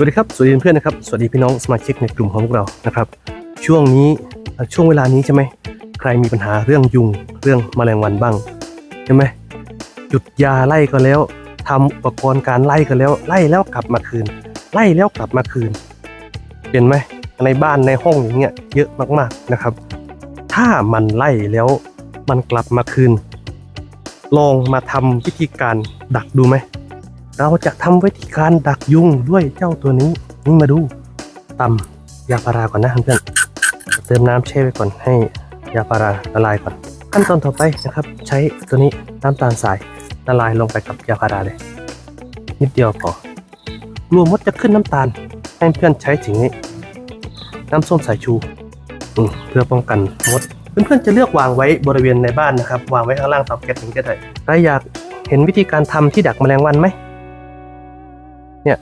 สวัสดีครับ สวัสดีเพื่อนนะครับ สวัสดีพี่น้องสมาชิกในกลุ่มของพวกเรานะครับ ช่วงนี้ช่วงเวลานี้ใช่ไหมใครมีปัญหาเรื่องยุงเรื่องแมลงวันบ้างใช่ไหมหยุดยาไล่ก็แล้วทำอุปกรณ์การไล่ก็แล้วไล่แล้วกลับมาคืน ไล่แล้วกลับมาคืนเห็นไหมในบ้านในห้องอย่างเงี้ยเยอะมากๆนะครับ ถ้ามันไล่แล้วมันกลับมาคืน ลองมาทำวิธีการดักดูไหม เราจะทำวิธีการดักยุงด้วยเจ้าตัวนี้นี่มาดูตำยาพาราก่อนนะเพื่อนเติมน้ำแช่ไว้ก่อนให้ยาพาราละลายก่อน ขั้นตอนต่อไปนะครับ ใช้ตัวนี้น้ำตาลทรายละลายลงไปกับยาพาราเลย นิดเดียวพอรวมมดจะขึ้นน้ำตาลให้เพื่อนใช้ถึงนี้ น้ำส้มสายชูเพื่อป้องกันมดเพื่อนๆจะเลือกวางไว้บริเวณในบ้านนะครับ วางไว้ข้างล่างเตาแก๊สถึงจะได้ใครอยากเห็นวิธีการทำที่ดักแมลงวันไหม เนี่ย